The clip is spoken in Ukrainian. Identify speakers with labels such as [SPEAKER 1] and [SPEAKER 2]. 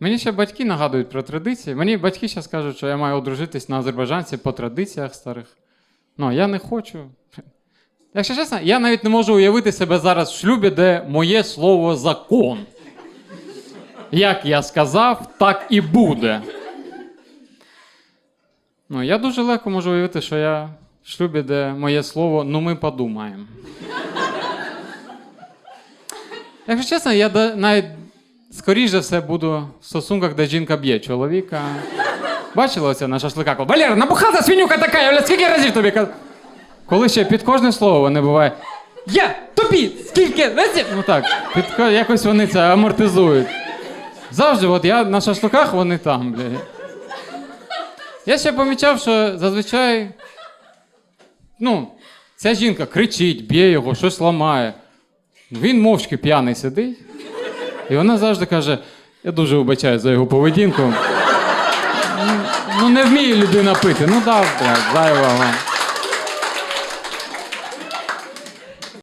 [SPEAKER 1] Мені ще батьки нагадують про традиції. Мені батьки зараз кажуть, що я маю одружитись на азербайджанці по традиціях старих. Ну, я не хочу. Якщо чесно, я навіть не можу уявити себе зараз в шлюбі, де моє слово закон. Як я сказав, так і буде. Ну, я дуже легко можу уявити, що я в шлюбі, де моє слово, ну ми подумаємо. Якщо чесно, я навіть скоріш за все буду в стосунках, де жінка б'є чоловіка. Бачила оце на шашликах? Валера, набухата свинюка така, я бля, скільки разів тобі казав? Коли ще під кожне слово не буває. Я тобі скільки разів? Ну так, під, якось вони це амортизують. Завжди, от я на шашликах, вони там, бля. Я ще помічав, що зазвичай. Ну, ця жінка кричить, б'є його, щось ламає. Він мовчки п'яний сидить. І вона завжди каже: я дуже вибачаю за його поведінку. Ну, Ну, не вміє людина пити. Ну дав, зайва зайвого.